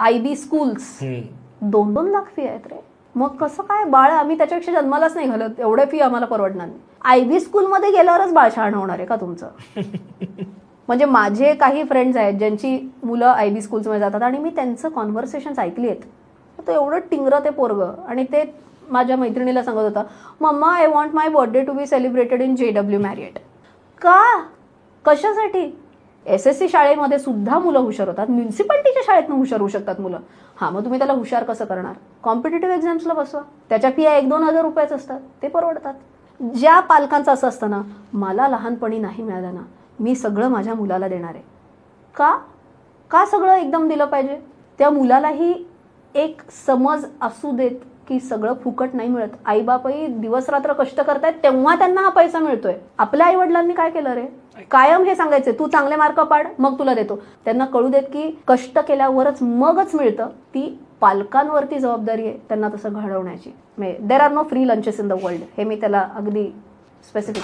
I B schools. दोन दोन lakh fee आहेत रे. मग कसं काय? बाळ आम्ही त्याच्यापेक्षा जन्मालाच नाही घालत. एवढे फी आम्हाला परवडणार नाही. आय बी स्कूलमध्ये गेल्यावरच बाळ शहाणं होणार आहे का तुमचं? म्हणजे माझे काही फ्रेंड्स आहेत ज्यांची मुलं आय बी स्कूल्समध्ये जातात आणि मी त्यांचं कॉन्व्हर्सेशन्स ऐकली आहेत. तर एवढं टिंगरं ते पोरगं. आणि ते माझ्या मैत्रिणीला सांगत होता mamma I want my birthday to be celebrated in J W Marriott का? कशासाठी? एस एस सी शाळेमध्ये सुद्धा मुलं हुशार होतात. म्युन्सिपाल्टीच्या शाळेतनं हुशार होऊ शकतात मुलं. हां मग तुम्ही त्याला हुशार कसं करणार? कॉम्पिटेटिव्ह एक्झाम्सला बसवा. त्याच्या फिया एक दोन हजार रुपयाच असतात. ते परवडतात. ज्या पालकांचं असं असतं ना मला लहानपणी नाही मिळालं ना मी सगळं माझ्या मुलाला देणार आहे. का? का सगळं एकदम दिलं पाहिजे? त्या मुलालाही एक समज असू देत. की सगळं फुकट नाही मिळत. आईबापही दिवस रात्र कष्ट करतायत तेव्हा त्यांना हा पैसा मिळतोय. आपल्या आई वडिलांनी काय केलं रे? कायम हे सांगायचे तू चांगले मार्क पाड मग तुला देतो. त्यांना कळू देत की कष्ट केल्यावरच मगच मिळतं. ती पालकांवरती जबाबदारी आहे त्यांना तसं घडवण्याची there are no free lunches in the world हे मी त्याला अगदी स्पेसिफिक